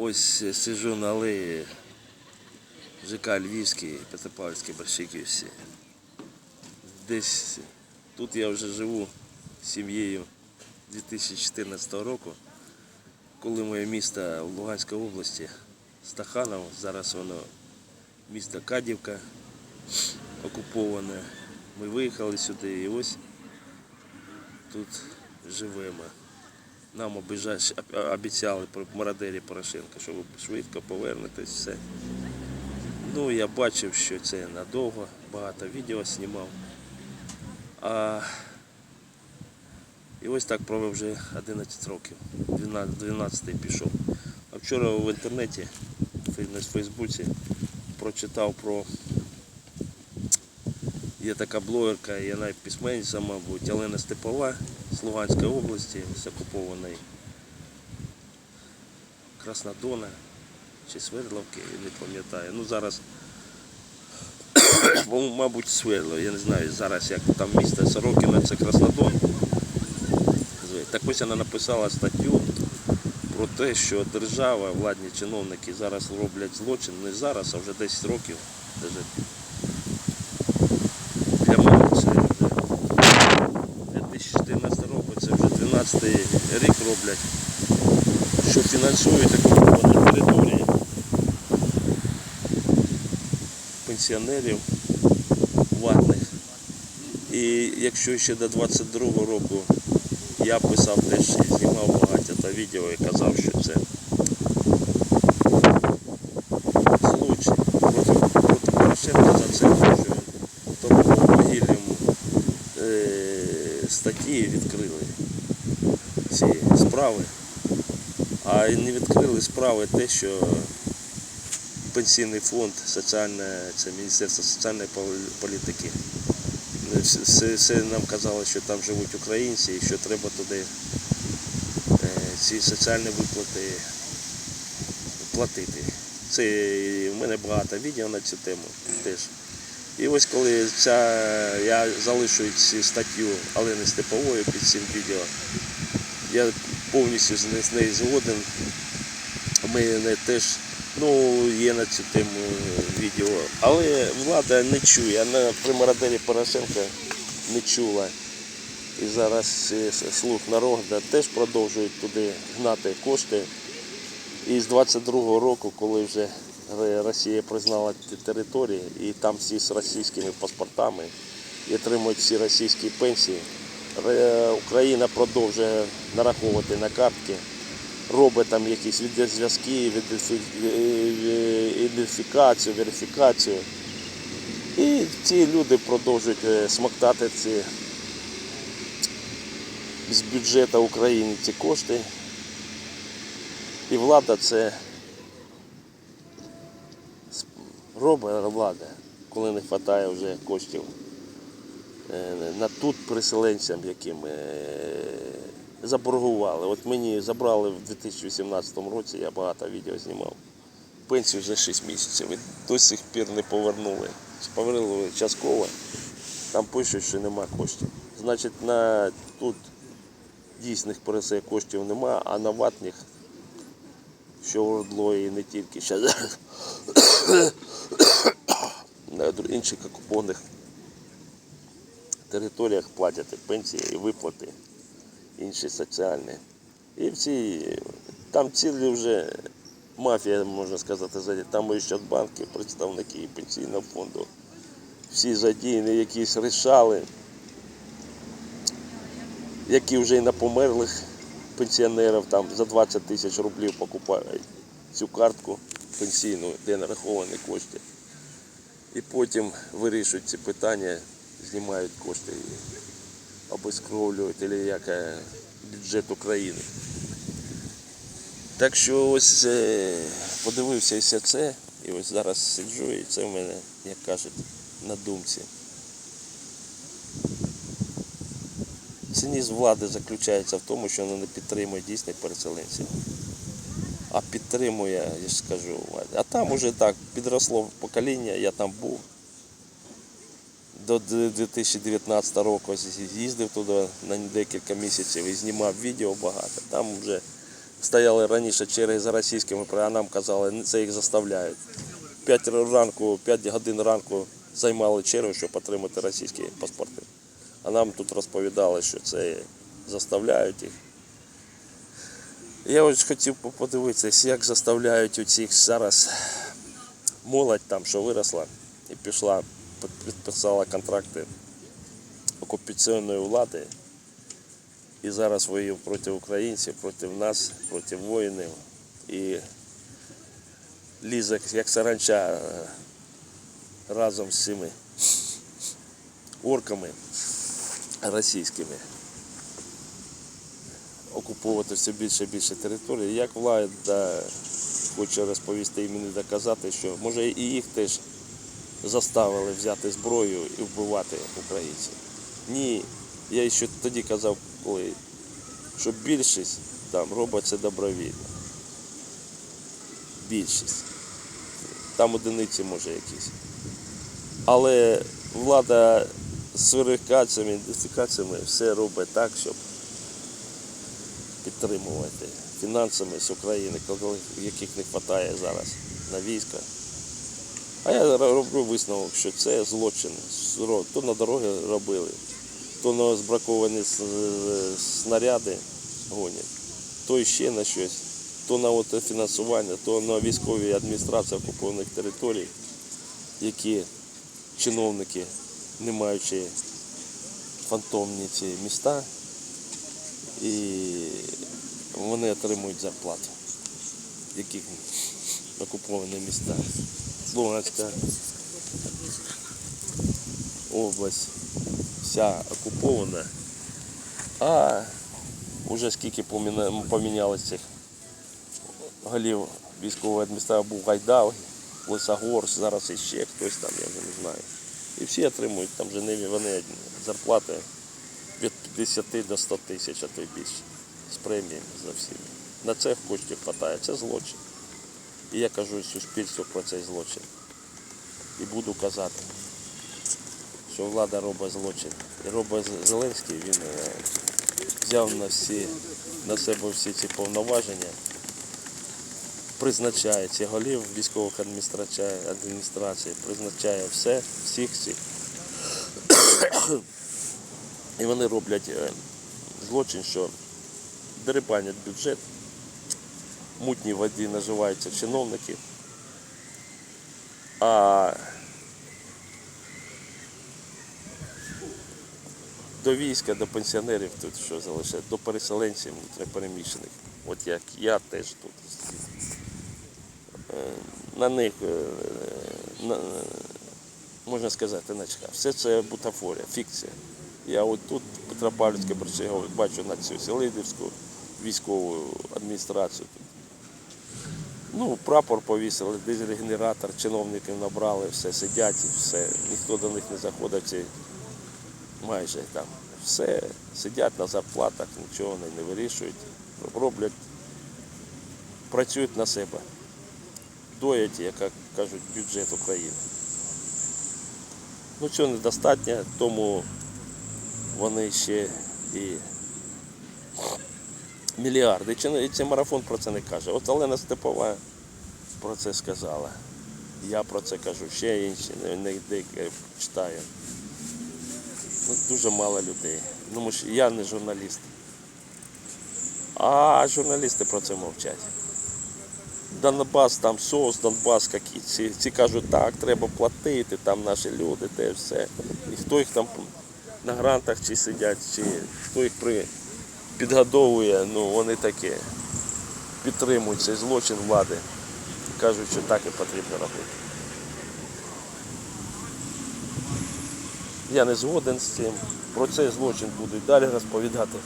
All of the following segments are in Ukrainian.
Ось е, сиджу на алеї ЖК Львівський, Петропавлівський, Борщиківський. Десь тут я вже живу з сім'єю 2014 року, коли моє місто в Луганській області Стаханов, зараз воно місто Кадівка окуповане. Ми виїхали сюди і ось тут живемо. Нам обіцяли мародері Порошенка, що ви швидко повернетесь, все. Ну, я бачив, що це надовго, багато відео знімав. А... І ось так провів вже 11 років, 12, 12 пішов. А вчора в інтернеті, в Фейсбуці, прочитав про Є така блогерка, і вона письменниця, мабуть, Олена Степова з Луганської області, з окупованої Краснодона чи Свердловки, я не пам'ятаю. Ну зараз, мабуть, Свердло, я не знаю зараз, як там місто Сорокіно, це Краснодон. Так ось вона написала статтю про те, що держава, владні чиновники зараз роблять злочин, не зараз, а вже 10 років. 14 рік роблять, що фінансують окуповані території пенсіонерів ватних. І якщо ще до 22 року я писав теж, знімав багато та відео і казав, що це случай. проти, проти Порошенка за це що торгову вугіллям е, статті відкрили ці справи, а не відкрили справи те, що пенсійний фонд, соціальне, це Міністерство соціальної політики. Е, Все, все- нам казали, що там живуть українці і що треба туди е, ці соціальні виплати платити. Це в мене багато відео на цю тему теж. І ось коли ця, я залишу цю статтю Олени Степової під цим відео, я повністю з нею згоден. У мене теж ну, є на цю тему відео. Але влада не чує, на при мародері Порошенка не чула. І зараз е, слух народу теж продовжують туди гнати кошти. І з 22-го року, коли вже Росія признала ті території, і там всі з російськими паспортами і отримують всі російські пенсії, Україна продовжує нараховувати на картки, робить там якісь відеозв'язки, відеофі- е, ідентифікацію, верифікацію. І ці люди продовжують е, смоктати ці з бюджету України ці кошти. І влада це робить влада, коли не вистачає вже коштів е, на тут переселенцям, яким е, заборгували. От мені забрали в 2018 році, я багато відео знімав. Пенсію вже 6 місяців і до сих пір не повернули. Повернули частково, там пишуть, що нема коштів. Значить, на тут дійсних пересе коштів нема, а на ватних що в Ордло і не тільки ще на інших окупованих територіях платять пенсії і виплати, інші соціальні. І всі там цілі вже мафія, можна сказати, задіяна. Там і Щадбанки, представники пенсійного фонду. Всі задіяні, якісь рішали, які вже і на померлих пенсіонерів там за 20 тисяч рублів покупають цю картку пенсійну, де нараховані кошти. І потім вирішують ці питання, знімають кошти і обескровлюють, або як е, бюджет України. Так що ось е, подивився і це, і ось зараз сиджу, і це в мене, як кажуть, на думці. Цинізм влади заключається в тому, що вона не підтримує дійсних переселенців. А підтримує, я ж скажу, а там уже так підросло покоління, я там був. До 2019 року їздив туди на декілька місяців і знімав відео багато. Там вже стояли раніше черги за російськими, а нам казали, це їх заставляють. 5 ранку, 5 годин ранку займали чергу, щоб отримати російські паспорти. А нам тут розповідали, що це заставляють їх. Я ось хотів подивитися, як заставляють у цих зараз молодь там, що виросла і пішла, підписала контракти окупаційної влади. І зараз воює проти українців, проти нас, проти воїнів. І лізе, як саранча е, разом з цими орками російськими. Окуповувати все більше і більше території. Як влада хоче розповісти і мені доказати, що може і їх теж заставили взяти зброю і вбивати українців. Ні, я ще тоді казав, коли, що більшість там робить це добровільно. Більшість. Там одиниці може якісь. Але влада з верифікаціями, ідентифікаціями все робить так, щоб підтримувати фінансами з України, яких не вистачає зараз на війська. А я роблю висновок, що це злочин. То на дороги робили, то на збраковані снаряди гонять, то ще на щось, то на от фінансування, то на військові адміністрації окупованих територій, які чиновники, не маючи фантомні ці міста, і вони отримують зарплату, яких окуповані міста. Луганська область вся окупована, а вже скільки цих голів військової адміністрації був Гайдал, Лисогорськ, зараз іще хтось там, я вже не знаю. І всі отримують там вже не вони зарплати від 50 до 100 тисяч, а то й більше. З преміями за всіми. На це в коштів вистачає. Це злочин. І я кажу суспільству про цей злочин. І буду казати, що влада робить злочин. І робить Зеленський, він е, взяв на, всі, на себе всі ці повноваження, призначає ці голів військових адміністрацій, призначає все, всіх всіх. І вони роблять е, злочин, що дерибанять бюджет, мутні воді наживаються чиновники, а до війська, до пенсіонерів тут що залишає, до переселенців внутріпереміщених, от як я теж тут. Е, На них, е, на, можна сказати, начхав. Все це бутафорія, фікція. Я от тут в Петропавлівській бачу на цю Селидівську військову адміністрацію. Ну, прапор повісили, дизель-генератор, чиновників набрали, все сидять, все. Ніхто до них не заходить, майже там. Все, сидять на зарплатах, нічого не вирішують, роблять, працюють на себе. Доять, як кажуть, бюджет України. Ну, цього недостатньо, тому вони ще і мільярди. І цей марафон про це не каже. От Олена Степова про це сказала. Я про це кажу, ще інші, не, е, читаю. Ну, дуже мало людей. Ну, ж я не журналіст. А журналісти про це мовчать. Донбас, там СОС, Донбас, які ці, ці кажуть, так, треба платити, там наші люди, те все. І хто їх там на грантах чи сидять, чи хто їх при, підгодовує, ну вони такі підтримують цей злочин влади. Кажуть, що так і потрібно робити. Я не згоден з цим. Про цей злочин буду і далі розповідати.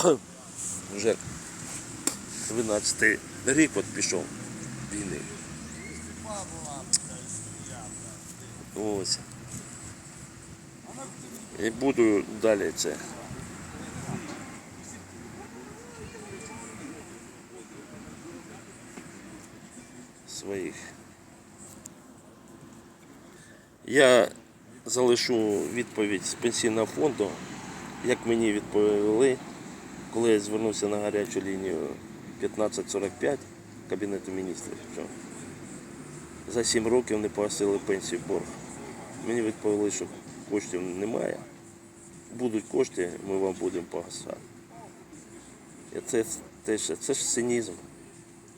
Вже 12 рік от пішов війни. Ось. І буду далі це. Своїх. Я залишу відповідь з пенсійного фонду, як мені відповіли, коли я звернувся на гарячу лінію 1545 Кабінету міністрів. Що за 7 років не погасили пенсію борг. Мені відповіли, що коштів немає. Будуть кошти, ми вам будемо погасати. Це теж це ж цинізм.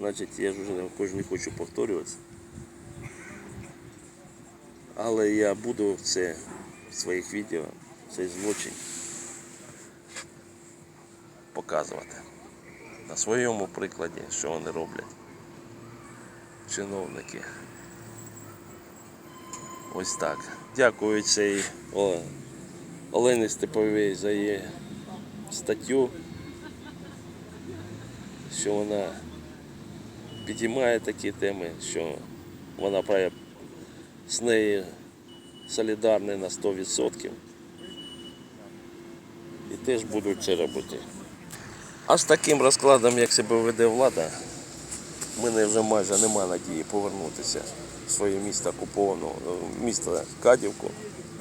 Значить, я ж вже не хочу повторюватися. Але я буду це в своїх відео, цей злочин показувати. На своєму прикладі, що вони роблять. Чиновники. Ось так. Дякую цій Олені Степовій за її статтю, що вона підіймає такі теми, що вона з нею солідарна на 100%. І теж будуть це робити. А з таким розкладом, як себе веде влада, в мене вже майже нема надії повернутися в своє місто окуповане, місто Кадівку.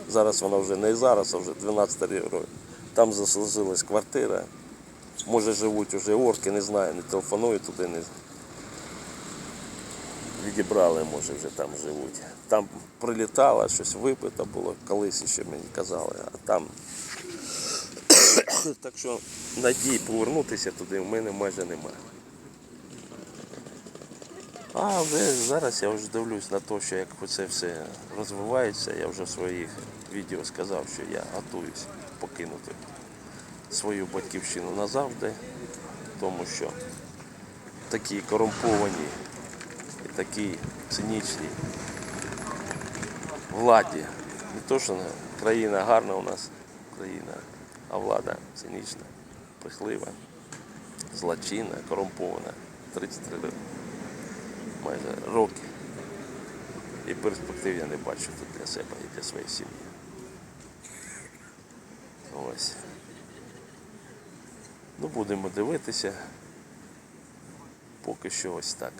Зараз воно вже не зараз, а вже 12 років. Там заслужилась квартира. Може живуть вже орки, не знаю, не телефоную туди, не відібрали, може вже там живуть. Там прилітало, щось випито було, колись ще мені казали, а там. так що надії повернутися туди в мене майже немає. А зараз я вже дивлюсь на те, що як це все розвивається, я вже в своїх відео сказав, що я готуюсь покинути свою батьківщину назавжди, тому що такі корумповані і такі цинічні владі. Не то, що країна гарна у нас, країна, а влада цинічна, брехлива, злочинна, корумпована. 33 роки майже роки. І перспектив я не бачу тут для себе і для своєї сім'ї. Ось. Ну, будемо дивитися. Поки що ось так.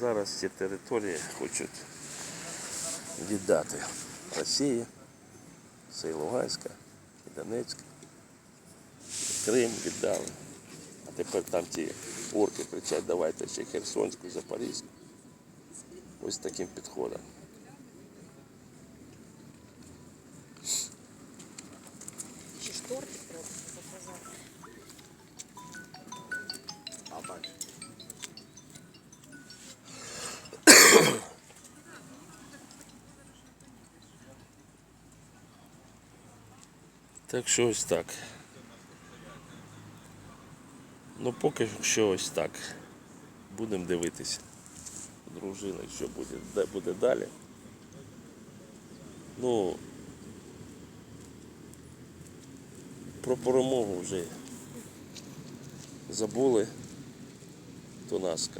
Зараз ці території хочуть віддати Росії, це і Луганська, і Донецька, і Крим віддали. А тепер там ті орки кричать, давайте ще Херсонську, Запорізьку. Ось таким підходом. Так що ось так. Ну поки що ось так. Будемо дивитися. Дружина, що буде, де буде далі. Ну про перемогу вже забули, то нас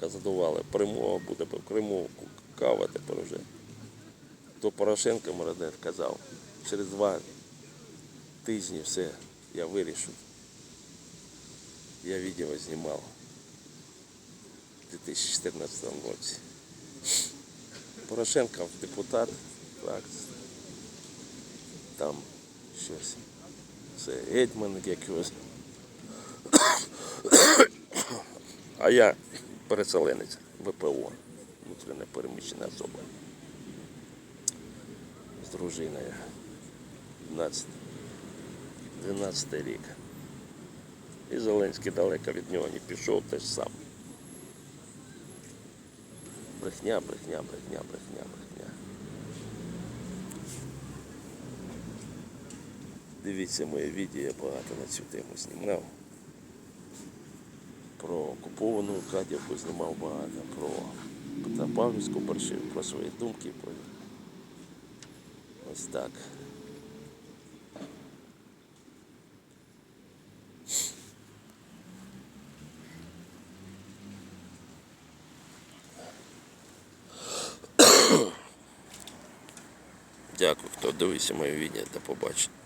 ка- задували. Перемога буде в Криму, кава тепер вже. То Порошенко Мородет казав, через два тижні все, я вирішу. Я відео знімав у 2014 році. Порошенко депутат фракції. Там щось. Це гетьман якийсь. А я переселенець ВПО, внутрішньо переміщена особа. З дружиною. 12, 12 рік. І Зеленський далеко від нього не пішов, теж сам. Брехня, брехня, брехня, брехня, брехня. Дивіться моє відео, я багато на цю тему знімав. Про окуповану Кадівку знімав багато, про Петропавлівську борщів, про свої думки. Про... Ось так. Хто моє відео, та побачення.